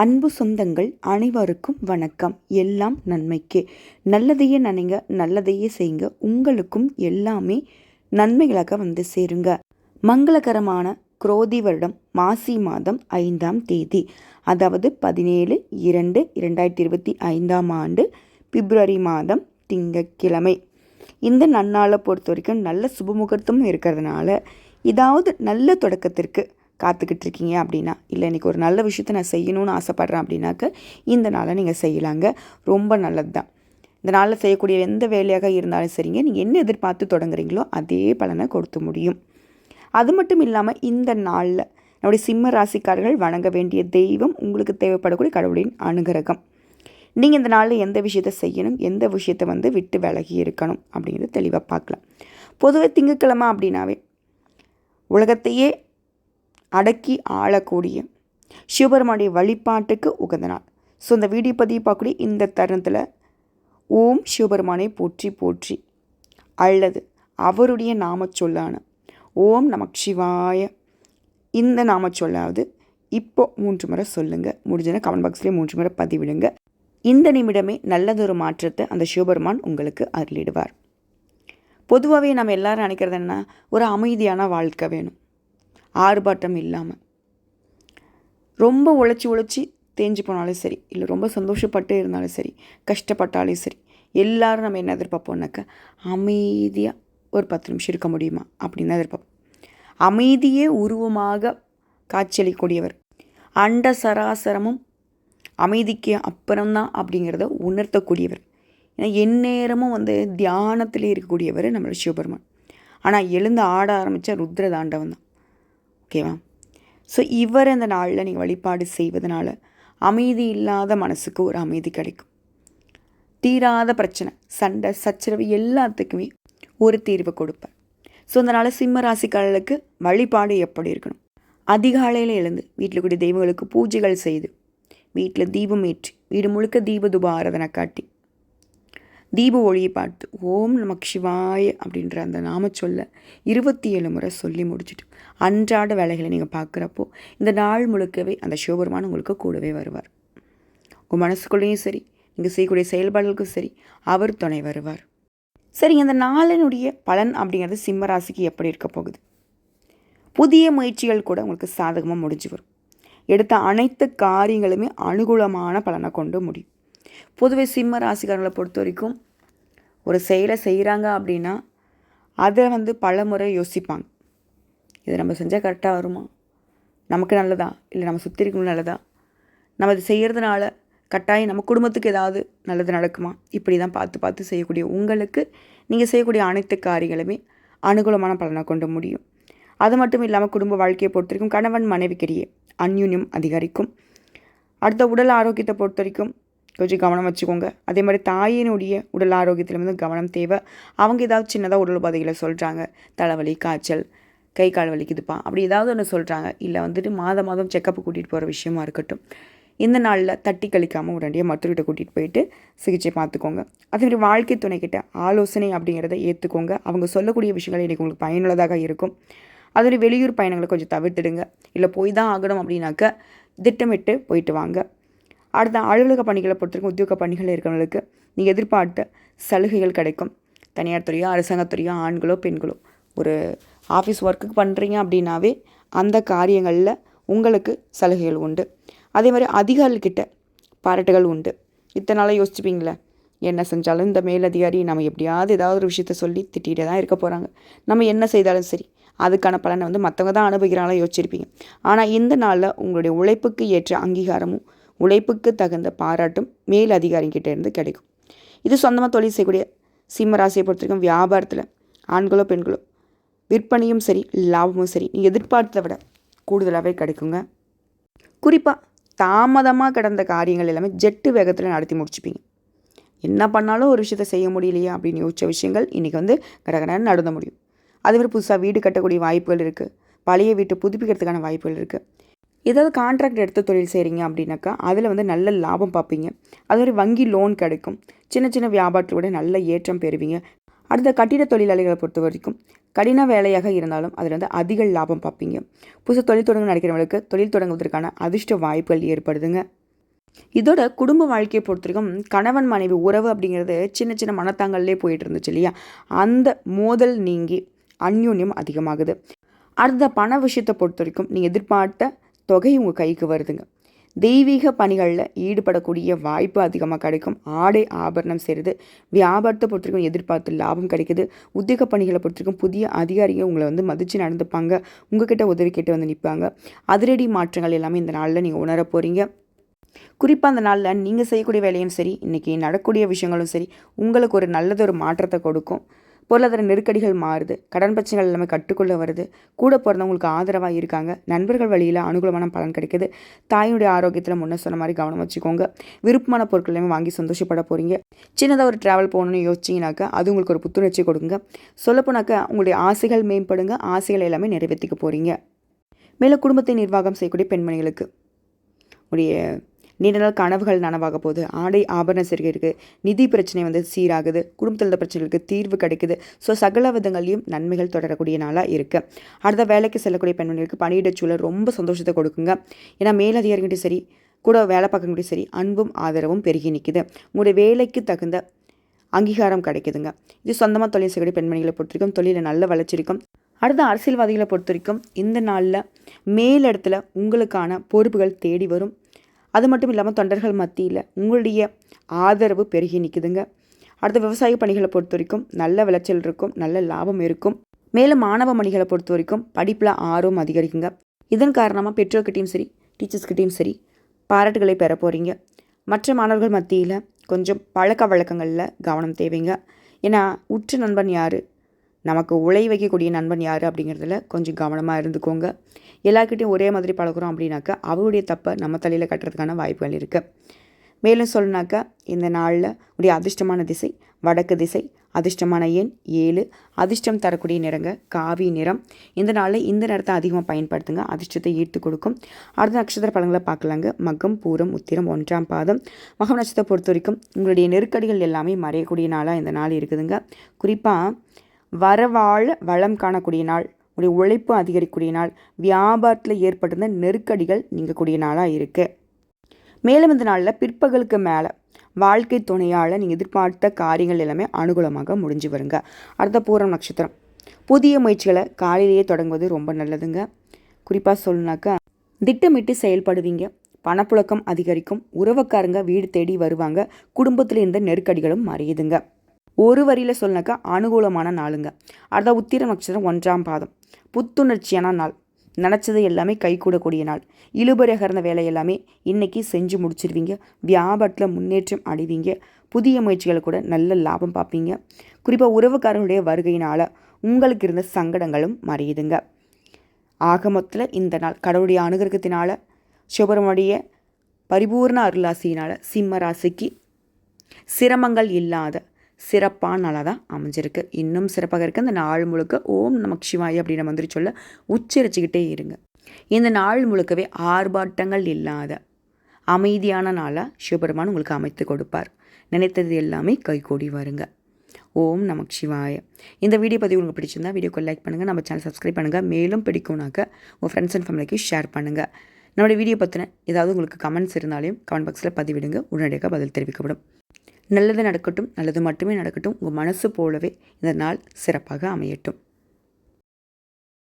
அன்பு சொந்தங்கள் அனைவருக்கும் வணக்கம். எல்லாம் நன்மைக்கே. நல்லதையே நினைங்க நல்லதையே செய்யுங்க. உங்களுக்கும் எல்லாமே நன்மைகளாக வந்து சேருங்க. மங்களகரமான குரோதி வருடம் மாசி மாதம் ஐந்தாம் தேதி. அதாவது பதினேழு இரண்டு இரண்டாயிரத்தி இருபத்தி ஐந்தாம் ஆண்டு பிப்ரவரி மாதம் திங்கட்கிழமை. இந்த நன்னாளை பொறுத்த வரைக்கும் நல்ல சுபமுகூர்த்தமும் இருக்கிறதுனால இதாவது நல்ல தொடக்கத்திற்கு காத்துக்கிட்டு இருக்கீங்க அப்படின்னா இல்லை இன்றைக்கி ஒரு நல்ல விஷயத்தை நான் செய்யணும்னு ஆசைப்பட்றேன் அப்படின்னாக்க இந்த நாளை நீங்கள் செய்யலாங்க. ரொம்ப நல்லது தான் இந்த நாளில் செய்யக்கூடிய எந்த வேலையாக இருந்தாலும் சரிங்க நீங்கள் என்ன எதிர்பார்த்து தொடங்குறீங்களோ அதே பலனை கொடுத்து முடியும். அது மட்டும் இல்லாமல் இந்த நாளில் நம்முடைய சிம்ம ராசிக்காரர்கள் வணங்க வேண்டிய தெய்வம் உங்களுக்கு தேவைப்படக்கூடிய கடவுளின் அனுகிரகம். நீங்கள் இந்த நாளில் எந்த விஷயத்தை செய்யணும் எந்த விஷயத்தை வந்து விட்டு விலகி இருக்கணும் அப்படிங்கிறத தெளிவாக பார்க்கலாம். பொதுவாக திங்கக்கிழமை அப்படின்னாவே உலகத்தையே அடக்கி ஆளக்கூடிய. சிவபெருமானுடைய வழிபாட்டுக்கு உகந்த நாள் ஸோ இந்த வீடியோ பதிவு பார்க்கக்கூடிய இந்த தருணத்தில் ஓம் சிவபெருமானை போற்றி போற்றி அல்லது அவருடைய நாமச்சொல்லான ஓம் நமக் சிவாய. இந்த நாமச்சொல்லாவது இப்போ மூன்று முறை சொல்லுங்கள் முடிஞ்சதுன்னா கமெண்ட் பாக்ஸ்லேயே மூன்று முறை பதிவிடுங்க. இந்த நிமிடமே நல்லதொரு மாற்றத்தை அந்த சிவபெருமான் உங்களுக்கு அருளிடுவார். பொதுவாகவே நம்ம எல்லாரும் நினைக்கிறது என்ன? ஒரு அமைதியான வாழ்க்கை வேணும். ஆர்ப்பாட்டம் இல்லாமல் ரொம்ப உழைச்சி உழைச்சி தேஞ்சு போனாலும் சரி இல்லை ரொம்ப சந்தோஷப்பட்டு இருந்தாலும் சரி கஷ்டப்பட்டாலும் சரி எல்லாரும் நம்ம என்ன எதிர்பார்ப்போம்னாக்கா அமைதியாக ஒரு பத்து நிமிஷம் இருக்க முடியுமா? அப்படின்னு எதிர்பார்ப்போம். அமைதியே உருவமாக காட்சியளிக்கூடியவர் அண்ட சராசரமும் அமைதிக்கு அப்புறம்தான் அப்படிங்கிறத உணர்த்தக்கூடியவர். ஏன்னா எந்நேரமும் வந்து தியானத்திலே இருக்கக்கூடியவர் நம்மளோட சிவபெருமான். ஆனால் எழுந்து ஆட ஆரம்பித்த ருத்ர தாண்டவன் தான் ஓகேவா ஸோ இவர் அந்த நாளில் நீங்கள் வழிபாடு செய்வதனால அமைதி இல்லாத மனசுக்கு ஒரு அமைதி கிடைக்கும். தீராத பிரச்சனை சண்டை சச்சரவு எல்லாத்துக்குமே ஒரு தீர்வு கொடுப்பேன் ஸோ அதனால் சிம்ம ராசிக்காரர்களுக்கு வழிபாடு எப்படி இருக்கணும்? அதிகாலையில் எழுந்து வீட்டில் கூடிய தெய்வங்களுக்கு பூஜைகள் செய்து வீட்டில் தீபம் ஏற்றி வீடு முழுக்க தீப துப ஆராதனை காட்டி தீப ஒளியை பார்த்து ஓம் நமக் சிவாய அப்படின்ற அந்த நாம சொல்ல இருபத்தி ஏழு முறை சொல்லி முடிச்சுட்டு அன்றாட வேலைகளை நீங்கள் பார்க்குறப்போ இந்த நாள் முழுக்கவே அந்த சிவபெருமான் உங்களுக்கு கூடவே வருவார். உங்கள் மனசுக்குள்ளேயும் சரி நீங்கள் செய்யக்கூடிய செயல்பாடுகளுக்கும் சரி அவர் துணை வருவார். சரி இந்த நாளினுடைய பலன் அப்படிங்கிறது சிம்ம ராசிக்கு எப்படி இருக்க போகுது? புதிய முயற்சிகள் கூட உங்களுக்கு சாதகமாக முடிஞ்சு வரும். எடுத்த அனைத்து காரியங்களுமே அனுகூலமான பலனை கொண்டு முடியும். பொதுவே சிம்ம ராசிக்காரங்களை பொறுத்த வரைக்கும் ஒரு செயலை செய்கிறாங்க அப்படின்னா அதை வந்து பல முறை யோசிப்பாங்க. இதை நம்ம செஞ்சால் கரெக்டாக வருமா? நமக்கு நல்லதா? இல்லை நம்ம சுற்றி இருக்கணும் நல்லதா? நம்ம இது செய்கிறதுனால கட்டாயம் நம்ம குடும்பத்துக்கு ஏதாவது நல்லது நடக்குமா? இப்படி தான் பார்த்து பார்த்து செய்யக்கூடிய உங்களுக்கு நீங்கள் செய்யக்கூடிய அனைத்து காரியங்களுமே அனுகூலமான பலனை கொண்டு முடியும். அது மட்டும் இல்லாமல் குடும்ப வாழ்க்கையை பொறுத்த வரைக்கும் கணவன் மனைவிக்கிடையே அந்யூன்யம் அதிகரிக்கும். அடுத்த உடல் ஆரோக்கியத்தை பொறுத்த வரைக்கும் கொஞ்சம் கவனம் வச்சுக்கோங்க. அதே மாதிரி தாயினுடைய உடல் ஆரோக்கியத்தில் வந்து கவனம் தேவை. அவங்க ஏதாவது சின்னதாக உடல் உபாதைகளை சொல்கிறாங்க தலைவலி காய்ச்சல் கை கால் வலிக்குதுப்பா. அப்படி ஏதாவது ஒன்று சொல்கிறாங்க இல்லை வந்துட்டு மாதம் மாதம் செக்கப்பு கூட்டிகிட்டு போகிற விஷயமா இருக்கட்டும். இந்த நாளில் தட்டி கழிக்காமல் உடனடியாக மருத்துவர்கிட்ட கூட்டிகிட்டு போயிட்டு சிகிச்சை பார்த்துக்கோங்க. அதேமாதிரி வாழ்க்கை துணைக்கிட்ட ஆலோசனை அப்படிங்கிறத ஏற்றுக்கோங்க அவங்க சொல்லக்கூடிய விஷயங்கள் இன்றைக்கி உங்களுக்கு பயனுள்ளதாக இருக்கும். அதோட வெளியூர் பயணங்களை கொஞ்சம் தவிர்த்துடுங்க. இல்லை போய் தான் ஆகணும் அப்படின்னாக்க திட்டமிட்டு போயிட்டு வாங்க. அடுத்த அலுவலக பணிகளை பொறுத்தவரைக்கும் உத்தியோக பணிகள் இருக்கிறவங்களுக்கு நீங்கள் எதிர்பார்த்த சலுகைகள் கிடைக்கும். தனியார் துறையோ அரசாங்கத்துறையோ ஆண்களோ பெண்களோ. ஒரு ஆஃபீஸ் ஒர்க்குக்கு பண்ணுறீங்க அப்படின்னாவே அந்த காரியங்களில் உங்களுக்கு சலுகைகள் உண்டு. அதே மாதிரி அதிகாரிகிட்ட பாராட்டுகள் உண்டு. இத்தனை நாளாக யோசிச்சுப்பீங்களே என்ன செஞ்சாலும் இந்த மேலதிகாரி நம்ம எப்படியாவது ஏதாவது ஒரு விஷயத்த சொல்லி திட்டிகிட்டே தான் இருக்க போகிறாங்க. நம்ம என்ன செய்தாலும் சரி அதுக்கான பலனை வந்து மற்றவங்க தான் அனுபவிக்கிறாங்களோ யோசிச்சிருப்பீங்க. ஆனால் இந்த நாளில் உங்களுடைய உழைப்புக்கு ஏற்ற அங்கீகாரமும் உழைப்புக்கு தகுந்த பாராட்டும் மேல் அதிகாரிகிட்ட இருந்து கிடைக்கும். இது சொந்தமாக தொழில் செய்யக்கூடிய சிம்ம ராசியை பொறுத்த வரைக்கும் வியாபாரத்தில் ஆண்களோ பெண்களோ விற்பனையும் சரி லாபமும் சரி நீங்கள் எதிர்பார்த்ததை விட கூடுதலாகவே கிடைக்குங்க. குறிப்பாக தாமதமாக கிடந்த காரியங்கள் எல்லாமே ஜெட்டு வேகத்தில் நடத்தி முடிச்சுப்பீங்க. என்ன பண்ணாலும் ஒரு விஷயத்தை செய்ய முடியலையா அப்படின்னு யோசித்த விஷயங்கள் இன்றைக்கி வந்து கடகடன்னு நடந்த முடியும். அதுமாதிரி புதுசாக வீடு கட்டக்கூடிய வாய்ப்புகள் இருக்குது பழைய வீட்டை புதுப்பிக்கிறதுக்கான வாய்ப்புகள் இருக்குது ஏதாவது கான்ட்ராக்ட் எடுத்து தொழில் செய்கிறீங்க அப்படின்னாக்கா அதில் வந்து நல்ல லாபம் பார்ப்பீங்க. அது மாதிரி வங்கி லோன் கிடைக்கும். சின்ன சின்ன வியாபாரத்தோட நல்ல ஏற்றம் பெறுவீங்க. அடுத்த கட்டிட தொழிலாளிகளை பொறுத்த வரைக்கும் கடின வேலையாக இருந்தாலும் அதில் வந்து அதிக லாபம் பார்ப்பீங்க. புதுசு தொழில் தொடங்க நடக்கிறவங்களுக்கு தொழில் தொடங்குவதற்கான அதிர்ஷ்ட வாய்ப்புகள் ஏற்படுதுங்க. இதோட குடும்ப வாழ்க்கையை பொறுத்தவரைக்கும் கணவன் மனைவி உறவு அப்படிங்கிறது சின்ன சின்ன மனத்தாங்கல்லே போயிட்டு இருந்துச்சு இல்லையா? அந்த மோதல் நீங்கி அந்யூன்யம் அதிகமாகுது. அடுத்த பண விஷயத்தை பொறுத்த வரைக்கும் நீங்கள் எதிர்பார்த்த தொகை உங்கள் கைக்கு வருதுங்க. தெய்வீக பணிகளில் ஈடுபடக்கூடிய வாய்ப்பு அதிகமாக கிடைக்கும். ஆடை ஆபரணம் செய்கிறது வியாபாரத்தை பொறுத்தவரைக்கும் எதிர்பார்த்து லாபம் கிடைக்குது. உத்தியோக பணிகளை பொறுத்தவரைக்கும் புதிய அதிகாரிகள் உங்களை வந்து மதித்து நடந்துப்பாங்க. உங்ககிட்ட உதவி கேட்டு வந்து நிற்பாங்க அதிரடி மாற்றங்கள் எல்லாமே இந்த நாளில் நீங்கள் உணர போகிறீங்க குறிப்பாக அந்த நாளில் நீங்கள் செய்யக்கூடிய வேலையும் சரி இன்றைக்கி நடக்கக்கூடிய விஷயங்களும் சரி உங்களுக்கு ஒரு நல்லதொரு மாற்றத்தை கொடுக்கும். பொருளாதார நெருக்கடிகள் மாறுது. கடன் பிரச்சனைகள் எல்லாமே கட்டுக்குள்ளே வருது. கூட பிறந்தவங்களுக்கு ஆதரவாக இருக்காங்க. நண்பர்கள் வழியில் அனுகூலமான பலன் கிடைக்குது. தாயினுடைய ஆரோக்கியத்தில் முன்ன சொன்ன மாதிரி கவனம் வச்சுக்கோங்க. விருப்பமான பொருட்கள் எல்லாமே வாங்கி சந்தோஷப்பட போகிறீங்க சின்னதாக ஒரு ட்ராவல் போகணுன்னு யோசிச்சிங்கனாக்கா அது உங்களுக்கு ஒரு புத்துணர்ச்சி கொடுங்க. சொல்லப்போனாக்கா உங்களுடைய ஆசைகள் மேம்படுங்க. ஆசைகள் எல்லாமே நிறைவேற்றிக்க போகிறீங்க மேலே குடும்பத்தை நிர்வாகம் செய்யக்கூடிய பெண்மணிகளுக்கு உடைய நீண்ட நாள் கனவுகள் நனவாக போகுது. ஆடை ஆபரண சேர்க்கை இருக்குது நிதி பிரச்சனை வந்து சீராகுது. குடும்பத்தில் இருந்த பிரச்சனைகளுக்கு தீர்வு கிடைக்குது. ஸோ சகல விதங்களையும் நன்மைகள் தொடரக்கூடிய நாளாக இருக்குது அடுத்த வேலைக்கு செல்லக்கூடிய பெண்மணிகளுக்கு பணியிட சூழல் ரொம்ப சந்தோஷத்தை கொடுக்குங்க. ஏன்னா மேலதிகாரிகிட்டையும் சரி கூட வேலை பார்க்கக்கூடிய சரி அன்பும் ஆதரவும் பெருகி நிற்கிது உங்களுடைய வேலைக்கு தகுந்த அங்கீகாரம் கிடைக்குதுங்க. இது சொந்தமாக தொழில் செய்யக்கூடிய பெண்மணிகளை பொறுத்திருக்கும் தொழிலில் நல்ல வளர்ச்சி இருக்கும். அடுத்த அரசியல்வாதிகளை பொறுத்த வரைக்கும் இந்த நாளில் மேலிடத்துல உங்களுக்கான பொறுப்புகள் தேடி வரும். அது மட்டும் இல்லாமல் தொண்டர்கள் மத்தியில் உங்களுடைய ஆதரவு பெருகி நிற்குதுங்க அடுத்த விவசாய பணிகளை பொறுத்த வரைக்கும் நல்ல விளைச்சல் இருக்கும் நல்ல லாபம் இருக்கும். மேலும் மாணவ மணிகளை பொறுத்த வரைக்கும் படிப்பில் ஆர்வம் அதிகரிக்குங்க. இதன் காரணமாக பெற்றோர்கிட்டையும் சரி டீச்சர்ஸ்கிட்டையும் சரி பாராட்டுகளை பெற போகிறீங்க மற்ற மாணவர்கள் மத்தியில் கொஞ்சம் பழக்க வழக்கங்களில் கவனம் தேவைங்க. ஏன்னா உற்ற நண்பன் யார்? நமக்கு உழை வைக்கக்கூடிய நண்பன் யார் அப்படிங்கிறதுல கொஞ்சம் கவனமாக இருந்துக்கோங்க. எல்லாருக்கிட்டையும் ஒரே மாதிரி பழகுறோம் அப்படின்னாக்கா அவருடைய தப்பை நம்ம தலையில் கட்டுறதுக்கான வாய்ப்புகள் இருக்குது மேலும் சொல்லணாக்கா இந்த நாளில் உடைய அதிர்ஷ்டமான திசை வடக்கு திசை அதிர்ஷ்டமான எண் ஏழு அதிர்ஷ்டம் தரக்கூடிய நிறங்க காவி நிறம். இந்த நாளில் இந்த நிறத்தை அதிகமாக பயன்படுத்துங்க அதிர்ஷ்டத்தை ஈர்த்து கொடுக்கும். அடுத்த நட்சத்திர பழங்களை பார்க்கலாங்க. மகம் பூரம் உத்திரம் ஒன்றாம் பாதம். மகம் நட்சத்திரம் பொறுத்த வரைக்கும் உங்களுடைய நெருக்கடிகள் எல்லாமே மறையக்கூடிய நாளாக இந்த நாள் இருக்குதுங்க. குறிப்பாக வரவாழ வளம் காணக்கூடிய நாள். உங்களுடைய உழைப்பு அதிகரிக்கக்கூடிய நாள் வியாபாரத்தில் ஏற்பட்டிருந்த நெருக்கடிகள் நீங்கக்கூடிய நாளாக இருக்குது மேலும் இந்த நாளில் பிற்பகலுக்கு மேலே வாழ்க்கை துணையால் நீங்கள் எதிர்பார்த்த காரியங்கள் எல்லாமே அனுகூலமாக முடிஞ்சு வருங்க. அடுத்த பூரம் நட்சத்திரம். புதிய முயற்சிகளை காலையிலேயே தொடங்குவது ரொம்ப நல்லதுங்க. குறிப்பாக சொல்லணுனாக்கா திட்டமிட்டு செயல்படுவீங்க. பணப்புழக்கம் அதிகரிக்கும். உறவுக்காரங்க வீடு தேடி வருவாங்க. குடும்பத்தில் இருந்த நெருக்கடிகளும் மறையுதுங்க. ஒரு வரியில் சொன்னாக்கா அனுகூலமான நாளுங்க. அடுத்த உத்திர நட்சத்திரம் ஒன்றாம் பாதம். புத்துணர்ச்சியான நாள். நினச்சது எல்லாமே கை கூடக்கூடிய நாள். இழுபறகர்ந்த வேலை எல்லாமே இன்றைக்கி செஞ்சு முடிச்சிருவீங்க. வியாபாரத்தில் முன்னேற்றம் அடைவீங்க. புதிய முயற்சிகளை கூட நல்ல லாபம் பார்ப்பீங்க. குறிப்பாக உறவுக்காரர்களுடைய வருகையினால் உங்களுக்கு இருந்த சங்கடங்களும் மறையுதுங்க. ஆக மொத்தத்தில் இந்த நாள் கடவுளுடைய அனுகிரகத்தினால் சிவபெருமனுடைய பரிபூர்ண அருளாசியினால் சிம்ம ராசிக்கு சிரமங்கள் இல்லாத சிறப்பான நாளாக தான் அமைஞ்சிருக்கு. இன்னும் சிறப்பாக இருக்குது அந்த நாள் முழுக்க ஓம் நமக் சிவாய் அப்படின்ற மந்திரி சொல்ல உச்சரிச்சுக்கிட்டே இருங்க. இந்த நாள் முழுக்கவே ஆர்ப்பாட்டங்கள் இல்லாத அமைதியான நாளாக சிவபெருமான் உங்களுக்கு அமைத்து கொடுப்பார். நினைத்தது எல்லாமே கைகூடி வருங்க. ஓம் நமக் சிவாய இந்த வீடியோ பதிவு உங்களுக்கு பிடிச்சிருந்தா வீடியோக்கு லைக் பண்ணுங்கள் நம்ம சேனல் சப்ஸ்கிரைப் பண்ணுங்கள் மேலும் பிடிக்கும்னாக்க உங்கள் ஃப்ரெண்ட்ஸ் அண்ட் ஃபேமிலிக்கு ஷேர் பண்ணுங்கள் நம்மளுடைய வீடியோ பற்றின ஏதாவது உங்களுக்கு கமெண்ட்ஸ் இருந்தாலையும் கமெண்ட் பாக்ஸில் பதிவிடுங்க. உடனடியாக பதில் தெரிவிக்கப்படும். நல்லது நடக்கட்டும் நல்லது மட்டுமே நடக்கட்டும் உங்கள் மனசு போலவே இந்த நாள் சிறப்பாக அமையட்டும்.